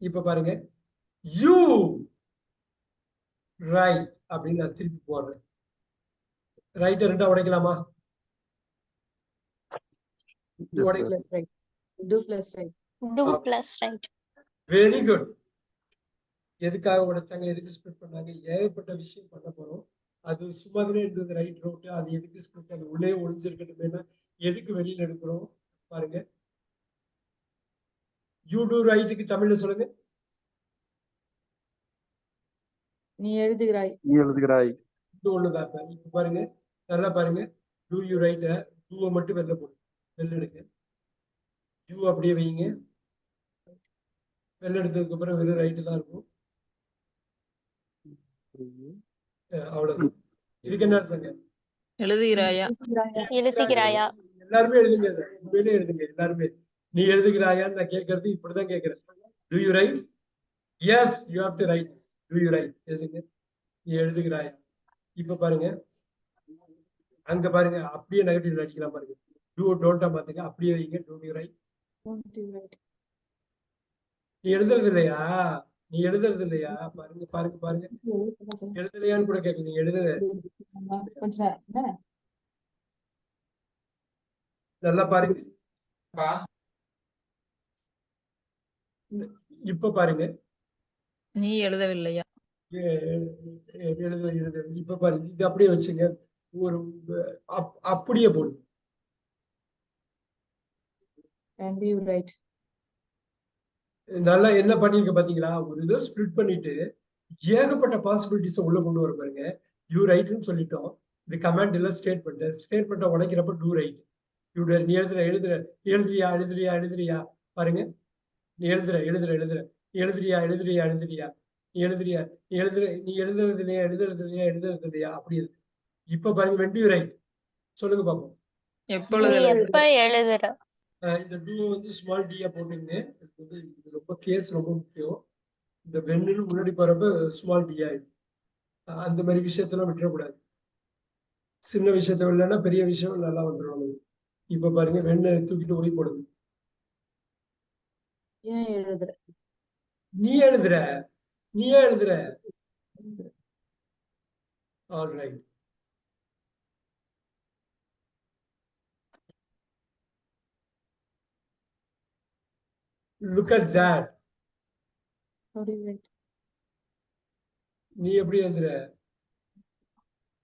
இப்ப பாருங்க. You right அப்படின்னு நான் திருப்பி போடுறேன். ரைட்டை ரெண்டா உடைக்கலாமா. வெரி குட் எதுக்காக உடைச்சாங்க? எதுக்கு ஸ்பிளிட் பண்ணாங்க? ஏகப்பட்ட விஷயம் பண்ண போறோம். அது சும்மா தானே இருந்தது. ரைட் ரோட்டு அது எதுக்கு ஸ்பிளிட் அது உள்ளே ஒளிஞ்சிருக்கட்டுமேனா? எதுக்கு வெளியில எடுக்கிறோம்? பாருங்க. யூ டூ ரைட்டுக்கு தமிழ்ல சொல்லுங்க. நீ எழுதுகிறாய். நீ எழுதுகிறாய். இது ஒண்ணுதான் இப்ப இப்ப பாருங்க நல்லா பாருங்க. டூ யூ ரைட்ட டூவை மட்டும் வெளில போடு வெளில எடுங்க. யூ அப்படியே வைங்க. வெளில எடுத்ததுக்கு அப்புறம் வெறும் ரைட்டு தான் இருக்கும். அவ்வளவுதான். இதுக்கு என்ன அர்த்தங்க? எழுதுகிறாயா? எழுதுகிறாயா? எல்லாருமே எழுதுங்க. உண்மையிலே எழுதுங்க எல்லாருமே. நீ எழுதுகிறாயான்னு நான் கேட்கறது இப்படிதான் கேட்கிறேன். Do you write yes you have to write do you write எழுதுங்க நீ எழுதுகிறாயா? இப்ப பாருங்க. அங்க பாருங்க. அப்படியே நெகட்டிவ் அடிக்கலாம் பாருங்க. டூ டோன்டா மாத்துங்க அப்படியே வைங்க. Don't you write Don't do right. நீ எழுதுறது இல்லையா நீ எழுதுறது இல்லையா பாருங்க பாருங்க பாருங்க. எழுதலையான்னு கூட கேட்க நீ எழுத கொஞ்ச நேரம் என்ன? நல்லா பாருங்க. இப்ப பாருங்க. நீ எழுதவில்லையா? எழுத எழுத. இப்ப பாருங்க. இது அப்படியே வச்சுங்க. ஒரு அப்- அப்படியே போடுங்க And you right. நல்லா என்ன பண்ணிருக்க பாத்தீங்களா? ஒரு இதை ஸ்ப்ளிட் பண்ணிட்டு ஏகப்பட்ட பாசிபிலிட்டிஸ் உள்ள கொண்டு வர பாருங்க. யூ ரைட்னு சொல்லிட்டோம். இது கமாண்ட் இல்ல ஸ்டேட்மெண்ட் ஸ்டேட்மெண்ட்டை உடைக்கிறப்ப டூ ரைட் யூ நீ எழுதுற எழுதுற. எழுதுறியா எழுதுறியா எழுதுறியா? பாருங்க. நீ எழுதுற எழுதுற எழுதுற. எழுதுறியா எழுதுறியா எழுதுறியா? நீ எழுதுறியா? நீ எழுதுற நீ எழுதுறது இல்லையா எழுதுறது இல்லையா எழுதுறது இல்லையா அப்படி இருக்கு. இப்ப பாருங்க வென் யூ ரைட் சொல்லுங்க பாப்போம். எப்ப எழுதுற? இந்த டூ வந்து ஸ்மால் டியா போட்டுங்க இது வந்து ரொம்ப கேஸ் ரொம்ப முக்கியம். இந்த வெண்ணுன்னு முன்னாடி போறப்ப ஸ்மால் டியா அந்த மாதிரி விஷயத்தெல்லாம் விட்டுறக்கூடாது. சின்ன விஷயத்த இல்லைன்னா பெரிய விஷயம் நல்லா வந்துடும் இப்ப பாருங்க வெண்ணை தூக்கிட்டு ஓடி போடுது. ஏன் எழுதுற? நீ எழுதுற. நீ ஏன் எழுதுற all right look at write? நீ எப்படி எழுதுற?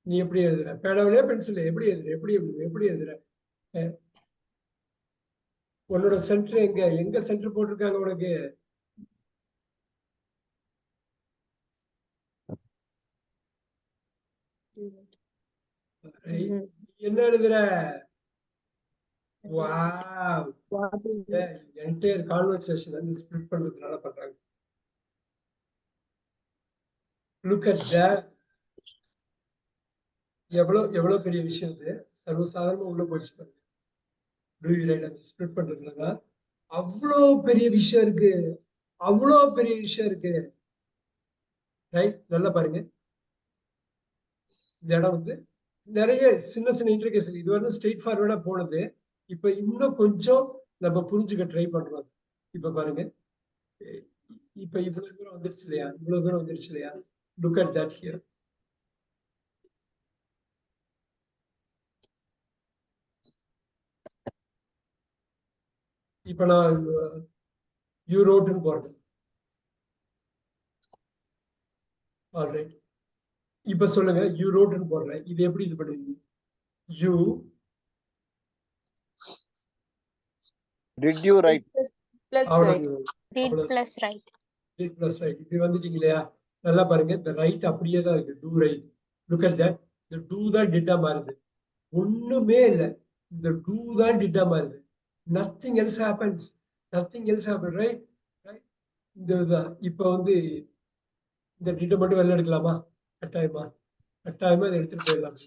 நீ எப்படி எழுதுற? பேனாவிலே பென்சில் எப்படி எழுதுற? எப்படி எழுதுற? எப்படி எழுதுற? உன்னோட சென்டர் எங்க? எங்க சென்டர் போட்டிருக்காங்க உனக்கு? என்ன எழுதுற? வாவ்? என்டையர் கான்வர்சேஷன் வந்து ஸ்பிளிட் பண்றதுனால பண்றாங்க. லுக் அட் எவ்வளவு எவ்வளவு பெரிய விஷயம் இது. சர்வசாதாரணமா உள்ள போயிடுச்சு பாருங்க. ஸ்பிளிட் பண்றதுனால அவ்வளோ பெரிய விஷயம் இருக்கு. அவ்வளோ பெரிய விஷயம் இருக்கு. ரைட் நல்லா பாருங்க. இந்த இடம் வந்து நிறைய சின்ன சின்ன இன்டர்கேஸ் இது வந்து ஸ்ட்ரெயிட் ஃபார்வர்டா போனது. இப்ப இன்னும் கொஞ்சம் நம்ம புரிஞ்சுக்க ட்ரை பண்றோம் இப்ப பாருங்க. இப்ப இவ்வளவு தூரம் வந்துருச்சு இல்லையா? இவ்வளவு தூரம் வந்துருச்சு இல்லையா? லுக் அட் தட் ஹியர் இப்ப நான் யூ ரோட்னு போறேன் ஆல்ரைட் இப்ப சொல்லுங்க யூ ரோட்னு போடுறேன் இது எப்படி இது பண்ணுவீங்க? You Did you write? Plus, plus right. அவ்வளவு. plus right. ரைட் இப்படி வந்துட்டீங்க இல்லையா? நல்லா பாருங்க இந்த ரைட் அப்படியே தான் இருக்கு. Do write look at that இந்த டூ தான் டிட்டா மாறுது. ஒண்ணுமே இல்லை. இந்த டூ தான் டிட்டா மாறுது. Nothing else happens nothing else happen right right இந்த இதுதான் இப்போ வந்து இந்த டிட்டை மட்டும் வெளில எடுக்கலாமா? கட்டாயமா? கட்டாயமா இதை எடுத்துட்டு போயிடலாம்.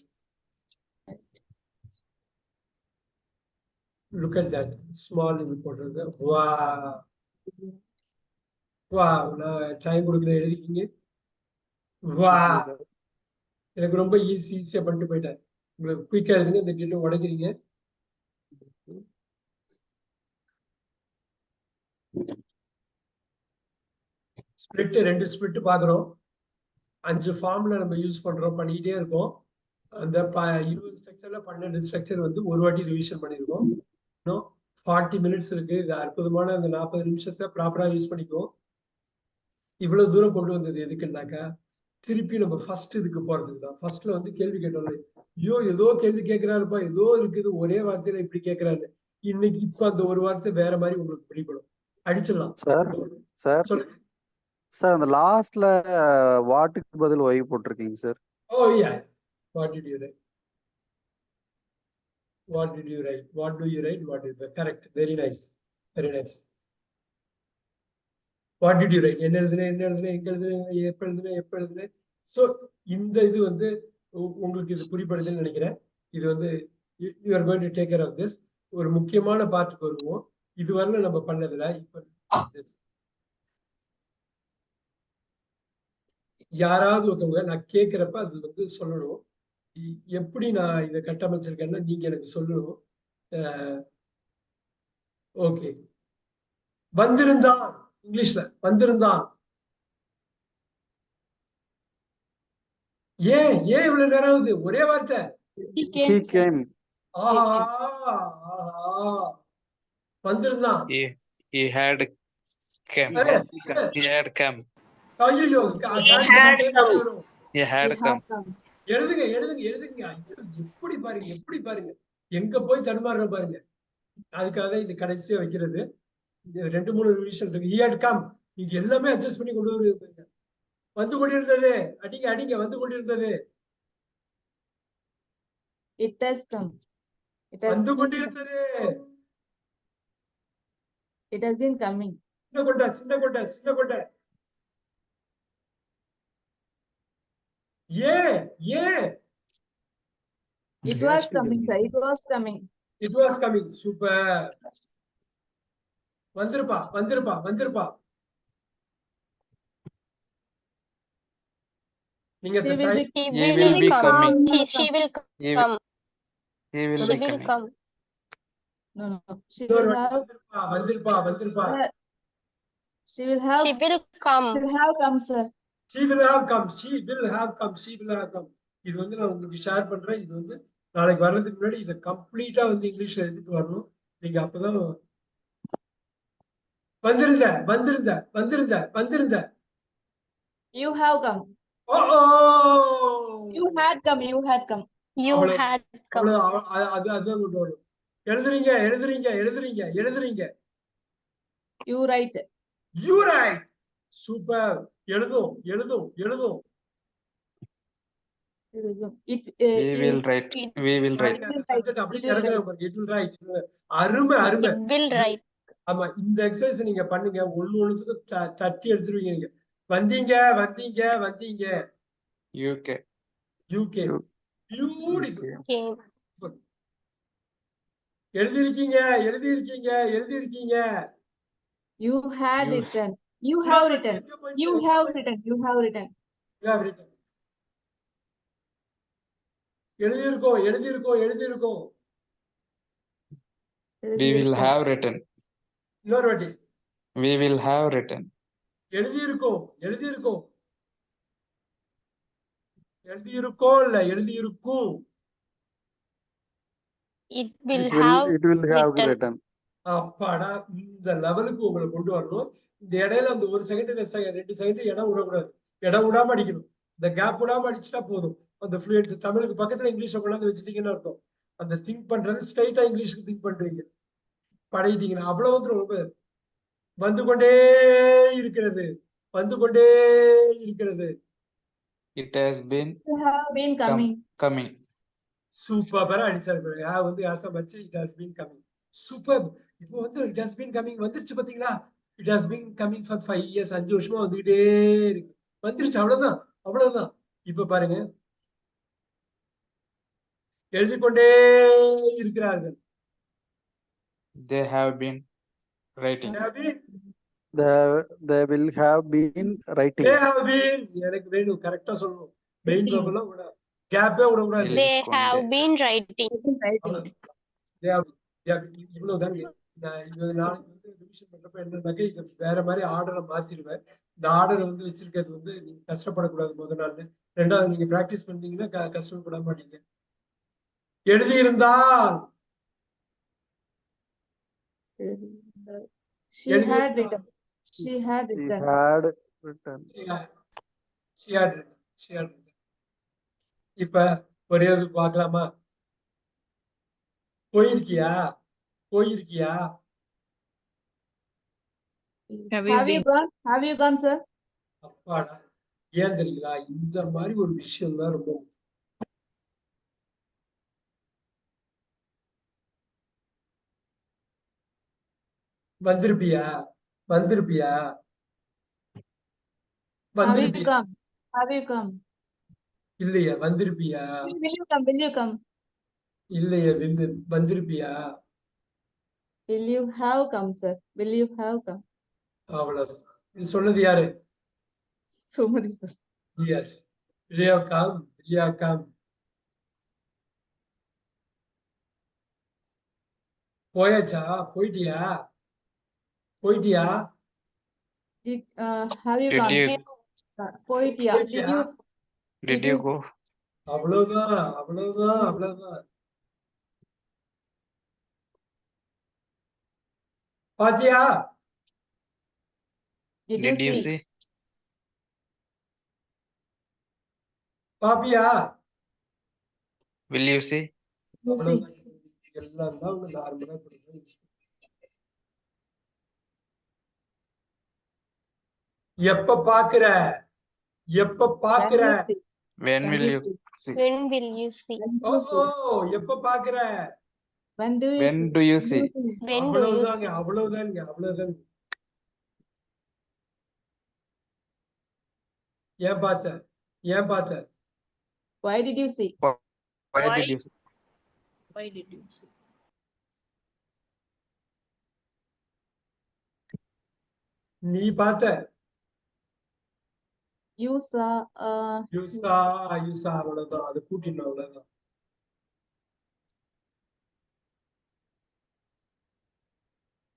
லுக் அட் தட் ஸ்மால் இது போடுறது வா வா நான் டைம் கொடுக்கல எழுதிக்கிங்க. வா எனக்கு ரொம்ப ஈஸி ஈஸியா பண்ணிட்டு போயிட்டேன். உங்களுக்கு குயிக்கா எழுதுங்க இந்த டீட்டெயில் உடைக்கிறீங்க. ஸ்பிளிட் ரெண்டு ஸ்பிளிட் பாக்குறோம் அஞ்சு ஃபார்ம்ல நம்ம யூஸ் பண்றோம் பண்ணிக்கிட்டே இருக்கோம். அந்த ப இருபது ஸ்ட்ரக்சர்ல பன்னெண்டு ஸ்ட்ரக்சர் வந்து ஒரு வாட்டி ரிவிஷன் பண்ணிருக்கோம். இன்னும் ஃபார்ட்டி மினிட்ஸ் இருக்கு. இது அற்புதமான அந்த நாற்பது நிமிஷத்தை ப்ராப்பரா யூஸ் பண்ணிக்குவோம். இவ்வளவு தூரம் கொண்டு வந்தது எதுக்குன்னாக்கா திருப்பி நம்ம ஃபர்ஸ்ட் இதுக்கு போறதுக்கு தான். ஃபர்ஸ்ட்ல வந்து கேள்வி கேட்டோம்ல ஐயோ ஏதோ கேள்வி கேட்கிறாருப்பா ஏதோ இருக்குது ஒரே வார்த்தையில இப்படி கேட்கிறாரு. இன்னைக்கு இப்ப அந்த ஒரு வார்த்தை வேற மாதிரி உங்களுக்கு பிடிப்படும் அடிச்சிடலாம் சார் சார் சார் அந்த லாஸ்ட்ல வாட்டுக்கு பதில் ஒய் போட்டிருக்கீங்க sir yeah. What did you write? What did you write? What do you write? What is the correct? Very nice. Very nice. What did you write? என்ன எழுதுனேன் என்ன எழுதுனேன் எங்க எழுதுனேன் எப்ப எழுதுனேன் எப்ப எழுதுனேன் ஸோ இந்த இது வந்து உங்களுக்கு இது புரிப்படுதுன்னு நினைக்கிறேன் இது வந்து you are going to take care of this ஒரு முக்கியமான பார்ட்டுக்கு வருவோம் இதுவரையிலும் நம்ம பண்ணதுல இப்ப. யாராவது ஒருத்தவங்க நான் கேட்கிறப்ப அது வந்து சொல்லணும். எப்படி நான் இதை கட்டமைச்சிருக்கேன்னா நீங்க எனக்கு சொல்லணும். ஓகே. வந்திருந்தான். இங்கிலீஷ்ல வந்திருந்தான். ஏன் ஏன் இவ்வளவு நேரம் ஆகுது? ஒரே வார்த்தை. வந்திருந்தான் He he had come. He had come. ஐயோ had come. He He had come. had come. எழுதுங்க எழுதுங்க எழுதுங்க ஐயோ, எப்படி பாருங்க எப்படி பாருங்க எங்க போய் தடுமாறுற பாருங்க அதுக்காக இது கடைசியா வைக்கிறது இது ரெண்டு மூணு ரிவிஷன் இருக்கு ஹியட் கம் நீங்க எல்லாமே அட்ஜஸ்ட் பண்ணி கொண்டு வருவீங்க வந்து கொண்டிருந்தது அடிங்க அடிங்க வந்து கொண்டிருந்தது It has come. It has வந்து கொண்டிருந்தது it has been coming. சின்ன கொட்டை சின்ன கொட்டை சின்ன கொட்டை ஏன் It was coming, sir. It was coming. It was coming super வந்திருப்பா வந்திருப்பா வந்திருப்பா நீங்க She will be. He He will be come. coming. He, she will He will, come. he will She be will coming. come. No, no. She will have, வந்திருப்பா வந்திருப்பா வந்திருப்பா she will have, She will come. will have come, sir. she will have come she will have come she will have come இது வந்து நான் உங்களுக்கு share பண்றேன் இது வந்து நாளைக்கு வர்றதுக்கு முன்னாடி இதை கம்ப்ளீட்டா வந்து இங்கிலீஷ்ல எழுதிட்டு வரணும் நீங்க அப்பதான் வந்திருந்த வந்திருந்த வந்திருந்த வந்திருந்த You have come. O O You had come. You had come. You Avlo- had come. அவ்வளவு அவ- அ- அது கொண்டு வரும் எழுதுறீங்க எழுதுறீங்க எழுதுறீங்க எழுதுறீங்க. You write. You write super எழுதும் எழுதும் எழுதும். uh, அருமை அருமை. ஆமா இந்த எக்ஸசைஸ் நீங்க பண்ணுங்க. ஒண்ணு ஒண்ணுத்துக்கும் த- தட்டி எடுத்துருவீங்க நீங்க. வந்தீங்க வந்தீங்க வந்தீங்க. UK. UK beautiful. எழுதிருக்கீங்க எழுதிருக்கீங்க எழுதிருக்கீங்க You had You- written. You have written. You have written. You have written. You have written. எழுதியிருக்கோம் எழுதியிருக்கோம் எழுதியிருக்கோம் We will have written. இன்னொரு வாட்டி We will have written. எழுதியிருக்கோம் எழுதியிருக்கோம் எழுதியிருக்கோம் இல்ல எழுதியிருக்கும் It will it will have it will have written. Written அப்பாடா இந்த லெவலுக்கு உங்களை கொண்டு வரணும். இந்த இடையில அந்த ஒரு செகண்ட் ரெண்டு செகண்ட் இடம் விடக்கூடாது. இடம் விடாம அடிக்கணும். இந்த கேப் விடாம அடிச்சுட்டா போதும். அந்த ஃப்ளூயன்ஸ் தமிழுக்கு பக்கத்துல இங்கிலீஷை கொண்டாந்து வச்சுட்டீங்கன்னு அர்த்தம். அந்த திங்க் பண்றது ஸ்ட்ரைட்டா இங்கிலீஷ்க்கு திங்க் பண்றீங்க. பழகிட்டீங்கன்னா அவ்வளவு வந்து ரொம்ப வந்து கொண்டே இருக்கிறது. வந்து கொண்டே இருக்கிறது. It has been You have been coming. coming. சூப்பரா அடிச்சாரு பாருங்க. ஆ வந்து ஆசை வச்சு it has been coming super. இப்போ வந்து இட் ஹாஸ் பீன் கமிங் வந்துருச்சு பாத்தீங்களா? It has been coming for five years அஞ்சு வருஷமா வந்துகிட்டே இருக்கு. வந்துருச்சு. அவ்வளவுதான். அவ்வளவுதான். இப்ப பாருங்க. எழுதி கொண்டே இருக்கிறார்கள். They have been writing. Have been, the the will have been writing they have been. எனக்கு வேணும். கரெக்டா சொல்லணும். Main Writing. ப்ராப்ளம் விட கேப்பே விடக்கூடாது They Konde. have been writing. Writing. அவ்வளவுதான். They have- they have- இவ்வளவுதாங்க நான் இது நாளைக்கு வந்து ரிவிஷன் பண்றப்ப என்னன்னாக்க இது வேற மாதிரி ஆர்டரை மாத்திடுவேன் இந்த ஆர்டர் வந்து வச்சிருக்கிறது வந்து நீங்க கஷ்டப்படக்கூடாது முத நாள் ரெண்டாவது நீங்க பிராக்டிஸ் பண்ணீங்கன்னா கஷ்டப்பட மாட்டீங்க எழுதியிருந்தால் She had written. She had written. had written. she had written, she had written. இப்ப ஒரே ஒரு பார்க்கலாமா? போயிருக்கியா? போயிருக்கியா? அப்பாடா ஏன் தெரியுங்களா? இந்த மாதிரி ஒரு விஷயம் தான் ரொம்ப. வந்திருப்பியா? வந்திருப்பியா? Have you வந்திருப்பியா come? Have you come? இல்லையா வந்திருப்பியா Will you come? Will you come? இல்லையா வந்து வந்திருப்பியா Will you have come, sir? Will you have come? அவ்வளவுதான் இது சொன்னது யாரு Sumati, sir. எஸ் இல்லையா கம் இல்லையா கம் போயாச்சா போயிட்டியா போயிட்டியா Did, uh, have you Did gone? you Uh, Poitia. Did போயிட்டியா you? Did you go? அவ்வளவுதான் அவ்வளவுதான் அவ்வளவுதான் பாத்தியா Did you Did you see? see? பாப்பியா Will you see? எல்லாம் தான் நார்மலா கொடுக்கணும் எப்ப பாக்குற எப்ப பாக்குற? When will you see? see? When will you see? When O you see? ஓ, எப்ப பாக்குற When do you When see? do you When see? do you see? When do you அவ்வளவுதாங்க அவ்வளவுதாங்க அவ்வளவுதாங்க ஏன் பார்த்த ஏன் பார்த்த Why did you see? Why Why? did you see? Why did you see? நீ பார்த்த You uh, யூசா யூசா அவ்வளவுதான் அது கூட்டிடணும் அவ்வளவுதான்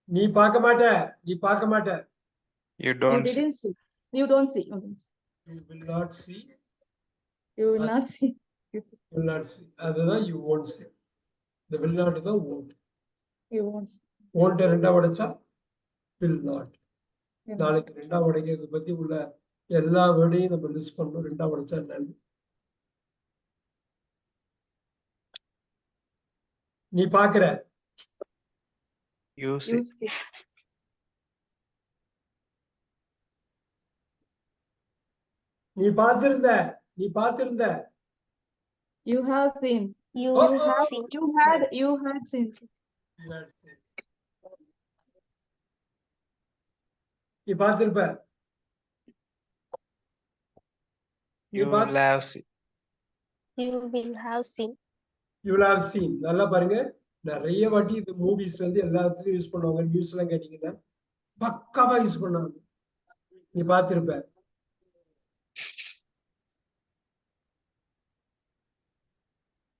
நீ பார்க்க மாட்ட நீ பார்க்க மாட்ட You you don't see. didn't see. You don't see. You you will not see You will not see. will not see அதுதான் you won't see the will not தான் won't You won't see. won't ரெண்டா உடைச்சா will not You நாளைக்கு ரெண்டா உடைக்கிறது பத்தி உள்ள எல்லா வேர்டையும் நம்ம லிஸ்ட் பண்ணணும். ரெண்டா உடைச்சா என்னன்னு. நீ பாக்குற. நீ பார்த்திருந்த நீ பார்த்திருந்த You have seen. You Oh, You have, seen. you had, you had seen. நீ பார்த்திருப்ப நீ You பார்த்து will have seen. You will have seen. You will have seen நல்லா பாருங்க நிறைய வாட்டி இந்த மூவிஸ்ல இருந்து எல்லா இடத்துலயும் யூஸ் பண்ணுவாங்க நியூஸ் எல்லாம் கேட்டீங்கன்னா பக்காவா யூஸ் பண்ணுவாங்க நீ பார்த்திருப்ப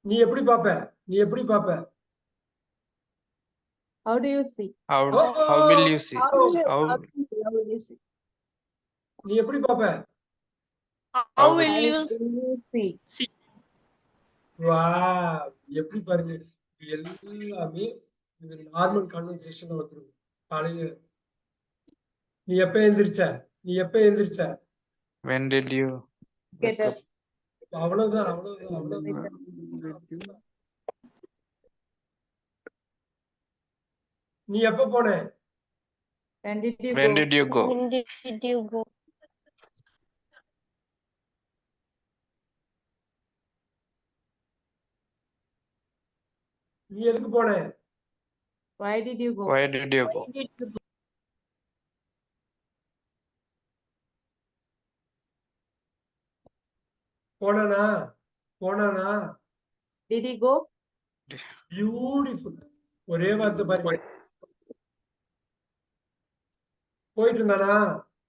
நீ எப்படி பாப்ப நீ எப்படி பாப்ப How do you see? How how will you see? How will you, How how will you see? How will you see? நீ எப்படி பாப்ப how will you see? வா எப்படி பாருங்க இது எல்லாமே இந்த நார்மல் கான்வர்சேஷன்ல வந்துரும் காலையில நீ எப்ப எந்திரிச்ச நீ எப்ப எந்திரிச்ச when did you Get up. up? அவ்வளவுதான் அவ்வளவுதான் அவ்வளவுதான் நீ எப்ப போன When did you When go? did you go? When did you go? நீ எதுக்கு போன? Why did you go? Why did you go? போனானா? போனானா? Did he go? பியூட்டிஃபுல் ஒரே வார்த்தை பாருங்க. போயிட்டு இருந்தானா?